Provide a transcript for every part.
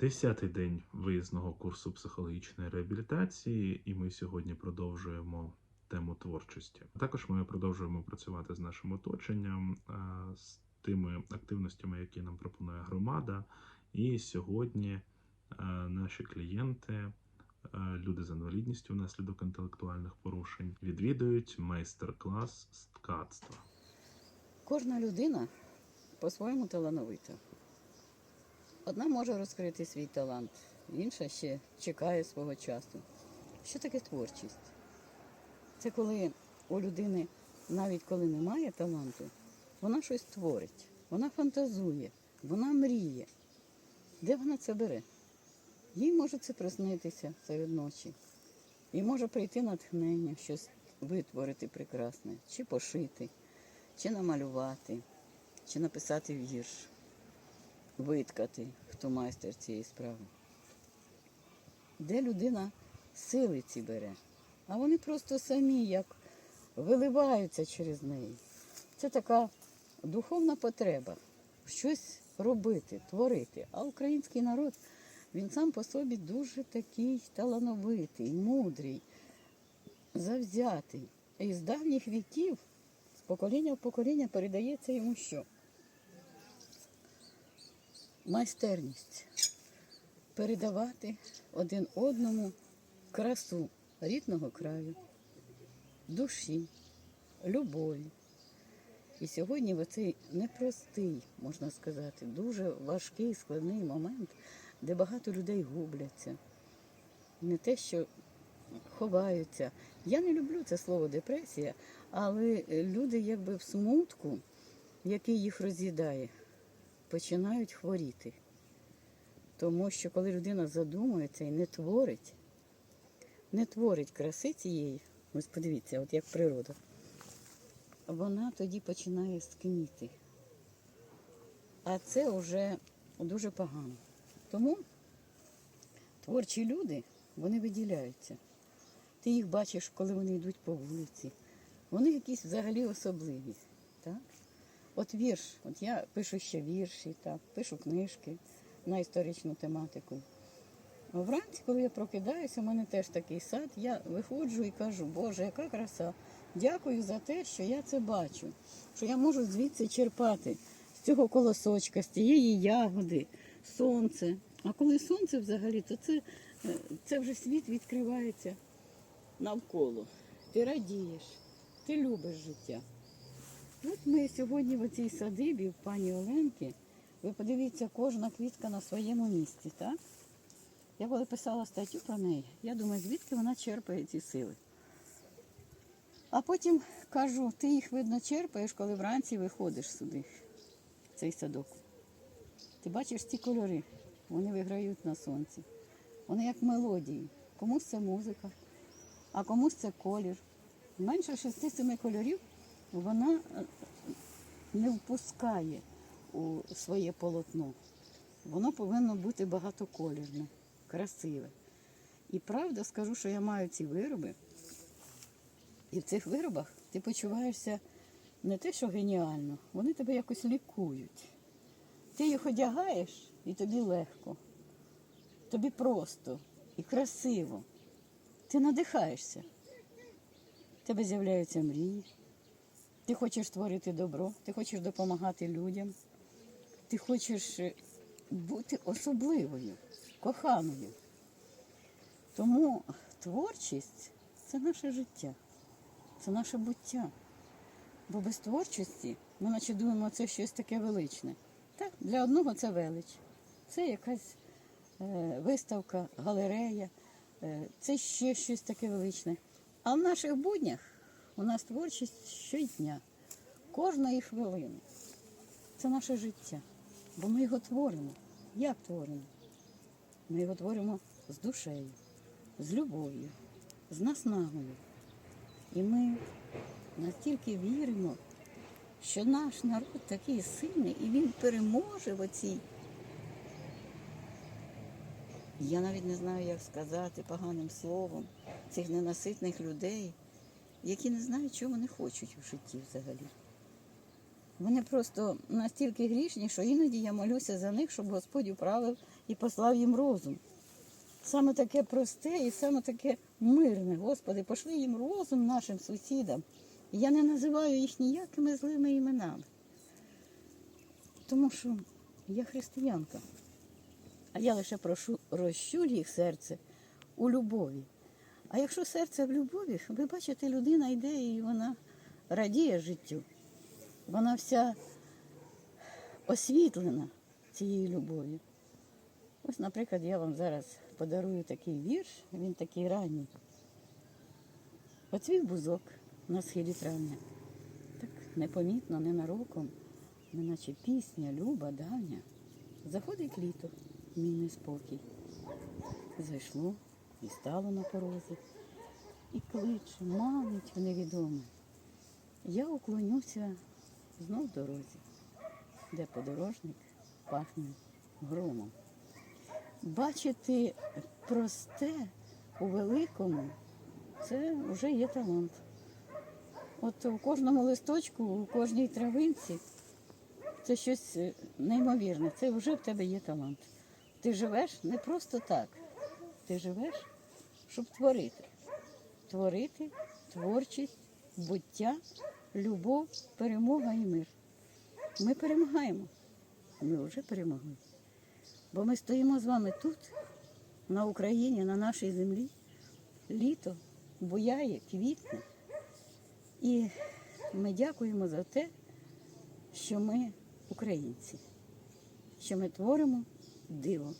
Десятий день виїзного курсу психологічної реабілітації, і ми сьогодні продовжуємо тему творчості. Також ми продовжуємо працювати з нашим оточенням, з тими активностями, які нам пропонує громада. І сьогодні наші клієнти, люди з інвалідністю внаслідок інтелектуальних порушень, відвідують майстер-клас з ткацтва. Кожна людина по-своєму талановита. Одна може розкрити свій талант, інша ще чекає свого часу. Що таке творчість? Це коли у людини, навіть коли немає таланту, вона щось творить, вона фантазує, вона мріє. Де вона це бере? Їй може це приснитися серед ночі. І може прийти натхнення, щось витворити прекрасне, чи пошити, чи намалювати, чи написати вірш, виткати, хто майстер цієї справи. Де людина сили ці бере, а вони просто самі як виливаються через неї. Це така духовна потреба щось робити, творити. А український народ, він сам по собі дуже такий талановитий, мудрий, завзятий. І з давніх віків, з покоління в покоління передається йому що? Майстерність. Передавати один одному красу рідного краю, душі, любові. І сьогодні в оцей непростий, можна сказати, дуже важкий, складний момент, де багато людей губляться. Не те, що ховаються. Я не люблю це слово депресія, але люди якби в смутку, який їх роз'їдає, починають хворіти. Тому що коли людина задумується і не творить, не творить краси цієї, ось подивіться, от як природа, вона тоді починає скніти. А це вже дуже погано. Тому творчі люди, вони виділяються. Ти їх бачиш, коли вони йдуть по вулиці. Вони якісь взагалі особливі. От вірш, от я пишу ще вірші, так, пишу книжки на історичну тематику. Вранці, коли я прокидаюся, у мене теж такий сад, я виходжу і кажу, Боже, яка краса! Дякую за те, що я це бачу, що я можу звідси черпати з цього колосочка, з цієї ягоди, сонце. А коли сонце взагалі, то це, е, це вже світ відкривається навколо. Ти радієш, ти любиш життя. От ми сьогодні в цій садибі, в пані Оленки, ви подивіться, кожна квітка на своєму місці, так? Я коли писала статтю про неї, я думаю, звідки вона черпає ці сили. А потім кажу, ти їх видно черпаєш, коли вранці виходиш сюди, в цей садок. Ти бачиш ці кольори, вони виграють на сонці. Вони як мелодії. Комусь це музика, а комусь це колір. Менше 6-7 кольорів вона е, не впускає у своє полотно. Воно повинно бути багатоколірне, красиве. І правда скажу, що я маю ці вироби. І в цих виробах ти почуваєшся не те, що геніально, вони тебе якось лікують. Ти їх одягаєш і тобі легко, тобі просто і красиво. Ти надихаєшся. В тебе з'являються мрії. Ти хочеш створити добро, ти хочеш допомагати людям, ти хочеш е, бути особливою, коханою. Тому творчість це наше життя, це наше буття. Бо без творчості ми наче думаємо, це щось таке величне. Так, для одного це велич. Це якась е, виставка, галерея, е, це ще щось таке величне. А в наших буднях у нас творчість щодня, кожної хвилини. Це наше життя. Бо ми його творимо. Як творимо? Ми його творимо з душею, з любов'ю, з наснагою. І ми настільки віримо, що наш народ такий сильний і він переможе в оцій. Я навіть не знаю, як сказати поганим словом цих ненаситних людей, які не знають, чого вони хочуть в житті взагалі. Вони просто настільки грішні, що іноді я молюся за них, щоб Господь управив і послав їм розум. Саме таке просте і саме таке мирне. Господи, пошли їм розум нашим сусідам. Я не називаю їх ніякими злими іменами. Тому що я християнка. А я лише прошу розчуль їх серце у любові. А якщо серце в любові, ви бачите, людина йде і вона радіє життю. Вона вся освітлена цією любов'ю. Ось, наприклад, я вам зараз подарую такий вірш, він такий ранній. Оцвів бузок на схилі травня. Так непомітно, ненароком, неначе пісня, люба, давня. Заходить літо, мій неспокій. Зайшло і стало на порозі, і кличе, манить в невідоме. Я уклонюся знов дорозі, де подорожник пахне громом. Бачити просте у великому це вже є талант. От у кожному листочку, у кожній травинці це щось е, неймовірне. Це вже в тебе є талант. Ти живеш не просто так. Ти живеш, щоб творити. Творити, творчість, буття, любов, перемога і мир. Ми перемагаємо. Ми вже перемогли. Бо ми стоїмо з вами тут, на Україні, на нашій землі. Літо буяє, квітне. І ми дякуємо за те, що ми українці, що ми творимо диво,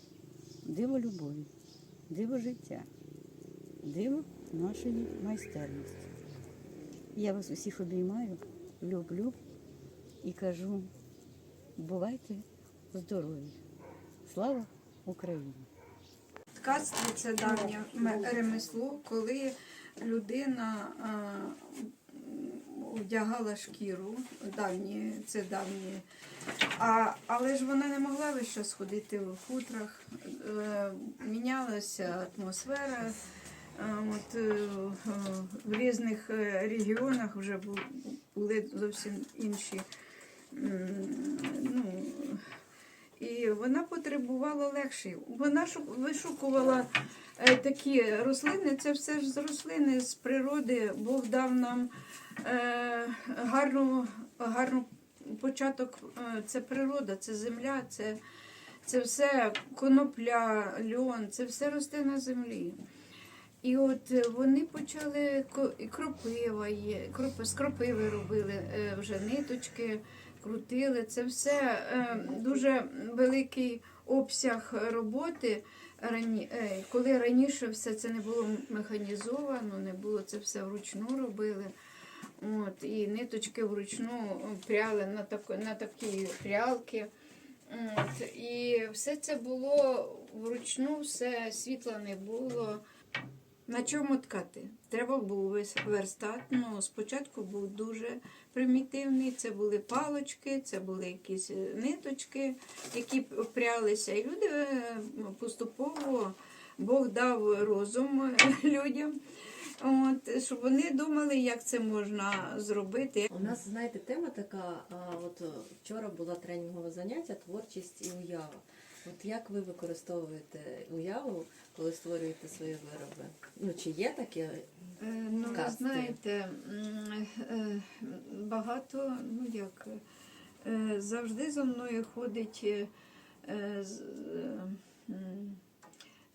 диво любові, диво життя, диво нашої майстерності. Я вас усіх обіймаю, люблю і кажу, бувайте здорові. Слава Україні! Ткацтво це давнє ме- ремесло, коли людина а, м, одягала шкіру, давні, це давні. А, але ж вона не могла весь час ходити в хутрах, мінялася атмосфера. Е, От, е, е, в різних е, регіонах вже були зовсім інші ну, і вона потребувала легші. Вона шу- вишукувала е, такі рослини. Це все ж з рослини з природи. Бог дав нам е, гарну, гарну початок. Е, це природа, це земля, це, це все конопля, льон, це все росте на землі. І от е, вони почали кропива є, з кропиви робили е, вже ниточки, крутили. Це все е, дуже великий обсяг роботи. Коли раніше все це не було механізовано, не було це все вручну робили. От, і ниточки вручну пряли на, так, на такі прялки. От, і все це було вручну, все світла не було. На чому ткати? Треба весь верстат. Ну, спочатку був дуже примітивний. Це були палочки, це були якісь е, ниточки, які прялися. І люди е, поступово Бог дав розум е, людям, от, щоб вони думали, як це можна зробити. У нас, знаєте, тема така. От е, вчора була тренінгове заняття творчість і уява. От як ви використовуєте уяву, коли створюєте свої вироби? Ну чи є таке? Е, Ну, ви знаєте, е, багато, ну як, завжди зо мною ходить з-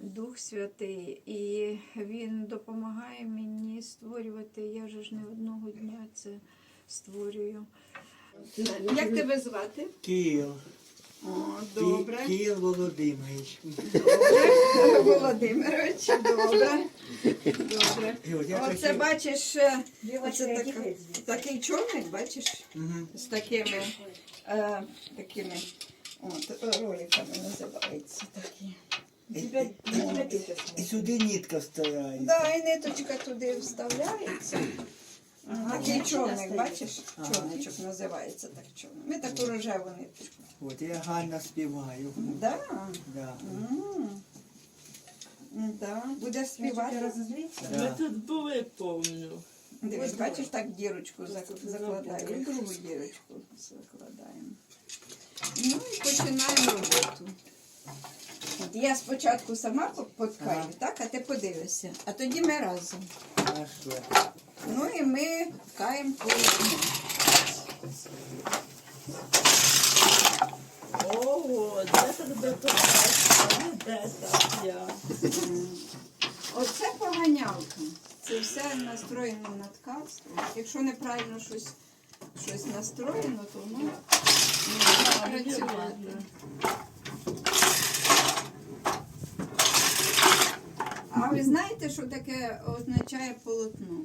Дух Святий, і він допомагає мені створювати. Я же ж не одного дня це створюю. Як тебе звати? Київ. О, добре. Київ Володимирович. Добре. Володимирович, добре. Добре. Оце бачиш, е, оце така, такий човник, бачиш, з такими, е, такими от, роликами називаються такі. І, і, і сюди нітка вставляється. Да, і ниточка туди вставляється. Такий човник, бачиш? Ага. Човничок називається так човник. Ми таку рожеву ниточку. От я гарно співаю. Да. Да. М. Да. Будеш співати? Да. Ми тут були повну. Дивись, бачиш, так дірочку зак- закладаємо, другу дірочку закладаємо. Ну і починаємо роботу. От я спочатку сама по- поткаю, так, а ти подивишся. А тоді ми разом. Хорошо. Ну і ми ткаємо полотно. Ого, де це тебе побачила? Де так я? Оце поганялка. Це все настроєно на ткацтво. Якщо неправильно щось, щось настроєно, то воно не працювати. А ви знаєте, що таке означає полотно?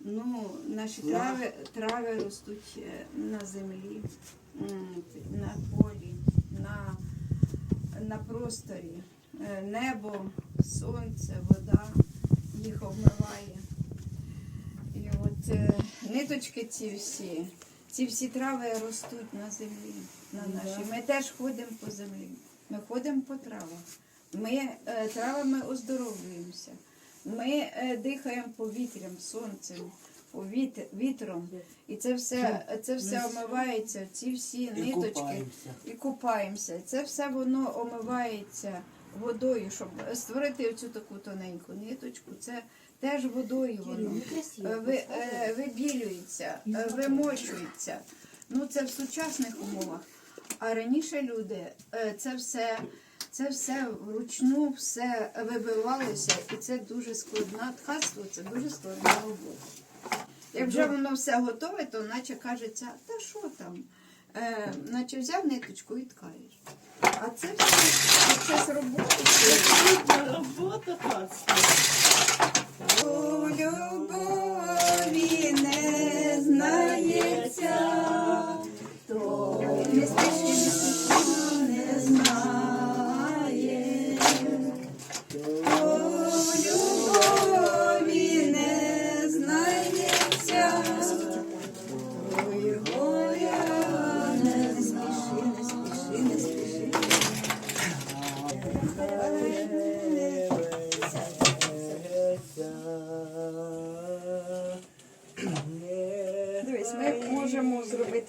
Ну, наші трави, трави ростуть е, на землі, на полі, на, на просторі. Е, Небо, сонце, вода їх обмиває. І от е, ниточки ці всі, ці всі трави ростуть на землі, на нашій. Ми теж ходимо по землі. Ми ходимо по травах. Ми е, травами оздоровлюємося. Ми е, дихаємо повітрям, сонцем, повіт- вітром. І це все, це все омивається, ці всі ниточки і купаємося. Це все воно омивається водою, щоб створити цю таку тоненьку ниточку. Це теж водою воно ви, е, вибілюється, вимочується. Ну це в сучасних умовах. А раніше люди це все. Це все вручну все вибивалося, і це дуже складна ткацтво, це дуже складна робота. Як вже воно все готове, то наче кажеться, та що там? Е, наче взяв ниточку і ткаєш. А це все процес роботи. Трудна робота пацка. У любові не знається,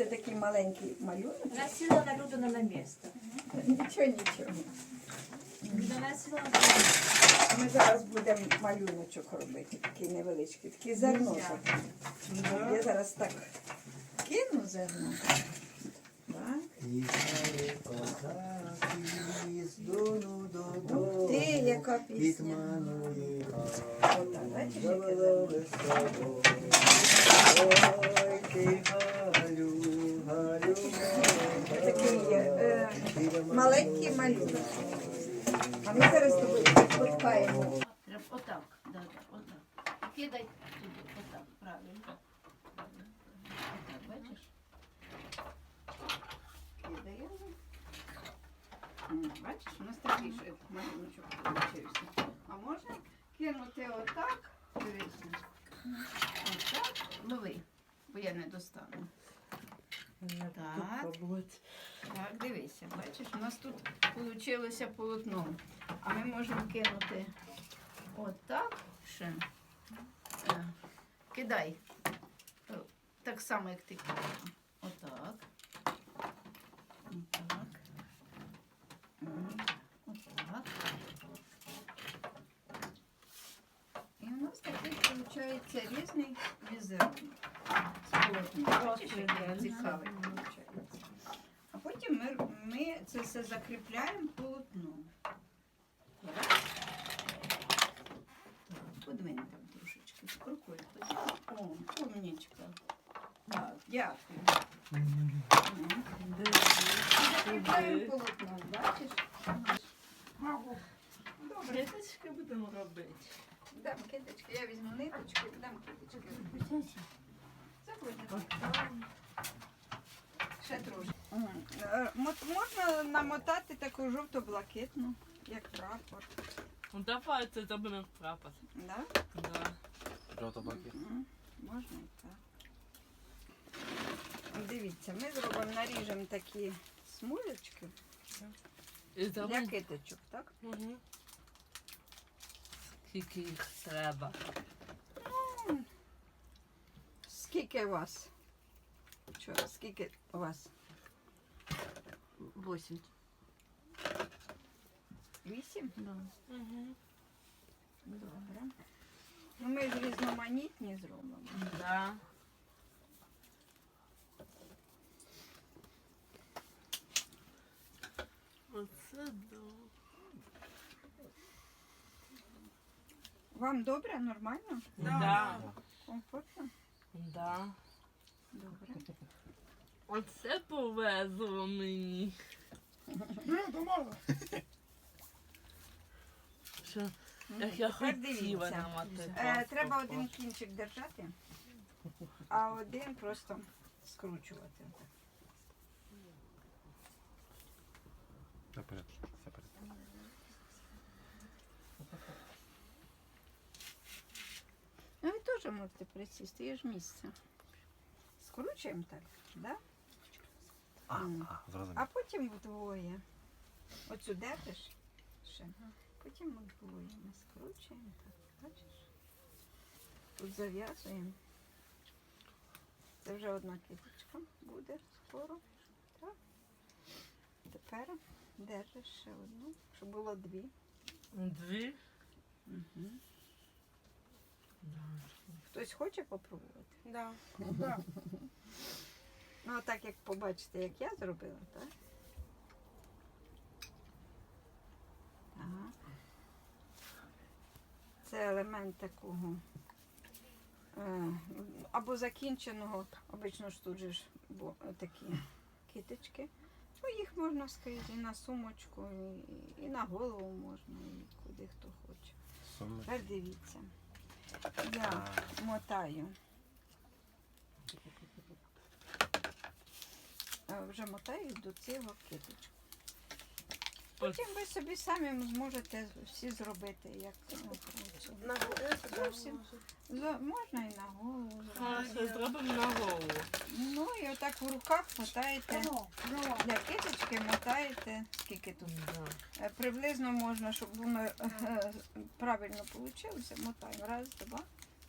такий маленький малюнок. Носила Нарудана на место. Нічого, нічого. Наносила на Ми зараз будемо малюночок робити, такий невеличкий, такий зерно. Я зараз так кину зерно. Ух ти, яка пісня. Отак, бачиш, яке зерно? Ой, ти Галю, Галю, Такий е, маленький малюнок. А ми зараз з тобою поткаємо. Отак, да, отак. Кидай туди, отак, правильно. Отак, бачиш? Кидаємо. Бачиш, у нас такий же малюночок получився. А можна кинути отак, дивися. Отак, лови, бо я не достану. Так. Так, дивися, бачиш, у нас тут вийшло полотно. А ми можемо кинути отак ще. Е, Кидай. Так само, як ти кидала. Отак. Отак. Отак. І у нас такий виходить різний візерунок. З полотна. Бачиш, який цікавий виходить. А потім ми, ми це все закріпляємо полотном. Подвинь там трошечки. Рукою. О, умнічка. Так, дякую. Закріпляємо полотном, бачиш? Добре. Киточки будемо робити. Дам киточки, я візьму ниточки, дам киточки. Ще трошки. Е, Можна намотати таку жовто-блакитну, як прапор. Ну давай це зробимо прапор. Да? Да. Мгм. Можна і так. Дивіться, ми зробимо, наріжемо такі смужечки І для зробимо. киточок, так? Угу. Скільки їх треба. М. Скільки у вас? Вчора, скільки у вас? Восемь. Вісім? Да. Добре. Ну, ми ж різноманітні зробимо. Да. Оце да. Вам добре, нормально? Да. Комфортно? Да. Добре. Оце повезло мені. Що, як я Тепер хотіла дивіться. Е, треба один кінчик держати, а один просто скручувати. Наперед, теж можете присісти, є ж місце. Скручуємо так, да? А, М. а, зрозумів. а потім вдвоє. Оцю держиш ще. Потім вдвоє ми скручуємо, так, бачиш? Тут зав'язуємо. Це вже одна квіточка буде скоро. Так. Тепер держиш ще одну, щоб було дві. Дві. Угу. Хтось хоче попробувати? Да. Ну, так як побачите, як я зробила, так? Ага. Це елемент такого е, або закінченого, обично ж тут же ж бо, такі китички. Ну, їх можна скрізь і на сумочку, і, і на голову можна, і куди хто хоче. Тепер дивіться. Я мотаю. Е, Вже мотаю до цього киточку. Потім ви собі самі зможете всі зробити, як ну, хочете. Зовсім. Можна і на голову зробити. зробимо на голову. Ну і отак в руках мотаєте. Для киточки мотаєте. Скільки тут? Е, Приблизно можна, щоб воно е, правильно вийшло. Мотаємо. Раз, два,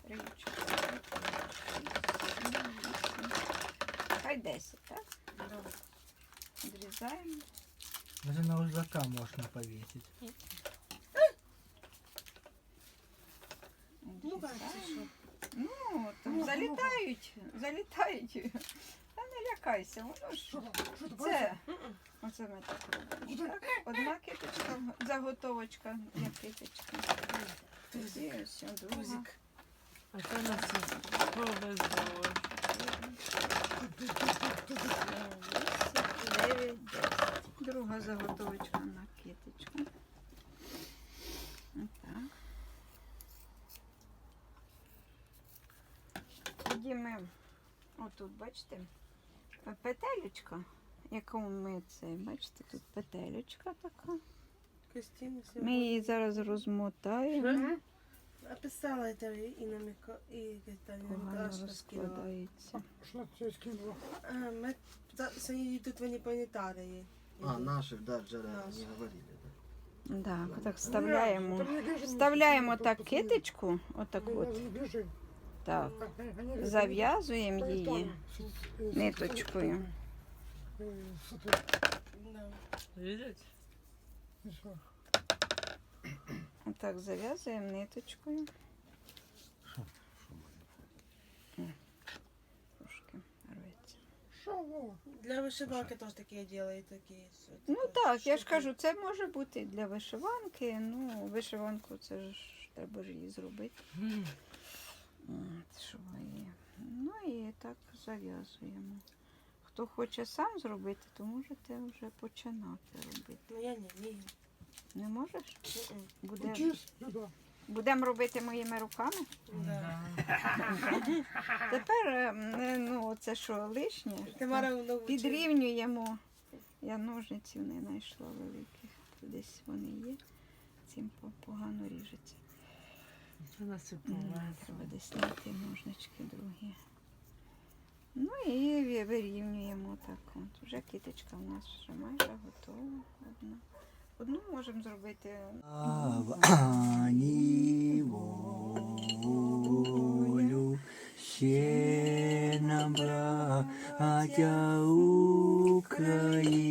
три, чотири, п'ять, шість, сім, вісім. Хай десять, так? Відрізаємо. Даже на узака можно повесить. Відрізаємо. Ну, там залітають, залітають. Та не лякайся, воно ж це. Оце ми так робимо. Так, одна киточка, заготовочка для киточки. Тоді ось друга. А це на все повезло. Дев'ять, десять. Друга заготовочка на киточку. Отак. Тоді ми отут, бачите, петелечка, яку ми це, бачите, тут петелечка така. Ми її зараз розмотаємо. описала это и намека, и Кристина Погано намекала, что скинула. розкладається. А, мы, за- они идут в инопланетарии. А, наши, да, вчера Наши. не говорили. Да. Так, так вставляємо. Вставляємо так китичку, отак от. Так. Зав'язуємо її ниточкою. Да. Видите? Отак зав'язуємо ниточкою. О, Для вышивалки тоже такие делают, такие. с- Ну так, я ж штуки. кажу, це може бути для вишиванки. Ну, вишиванку це ж треба ж її зробити. М. От, щоб її. Ну і так зав'язуємо. Хто хоче сам зробити, то можете вже починати робити. Ну я не умею. Не можеш? Мгм. Буде... Будемо робити моїми руками. Да. Тепер е, ну, це що лишнє, Тамара підрівнюємо. Я ножниців не знайшла великих. Десь вони є. Цим погано ріжеться. Треба десь знайти ножнички другі. Ну і вирівнюємо так. От. Вже киточка у нас вже майже готова. Одна. Одну можемо зробити. Ані волю ще нам браття українці,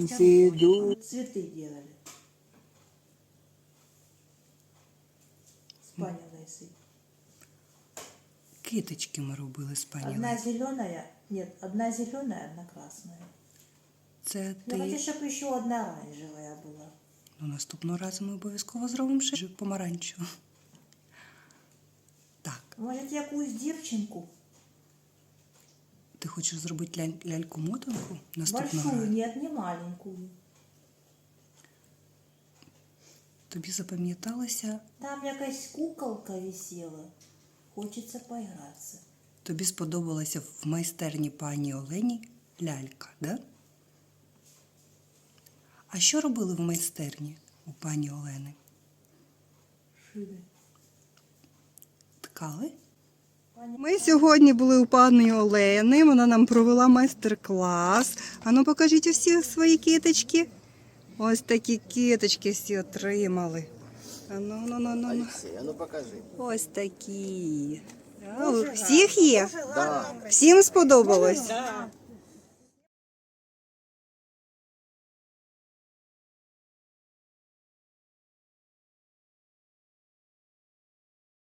онці ду. Цветы делали. С пани Лесей. Киточки ми робили з пані. Одна Лесі. зеленая, нет, одна зеленая, одна красная. Це Я хочу, ти. чтобы еще одна оранжевая была. Ну, наступного разу ми обов'язково зробимо ще помаранчеву. Так, Может, якусь дівчинку? ти хочеш зробити ляль- ляльку-мотанку Большую, нет, не маленькую. Тобі запам'яталося, Там якась куколка висела. Хочется поиграться. тобі сподобалася в майстерні пані Олені лялька, да? А що робили в майстерні у пані Олени? Шили. Ткали? Ми сьогодні були у пані Олени. Вона нам провела майстер-клас. Ану, покажіть усі свої киточки. Ось такі киточки всі отримали. Ану, ну, ну, ну, ну. А ну покажи. Ось такі. А, у всіх є? Да. Всім сподобалось? Да.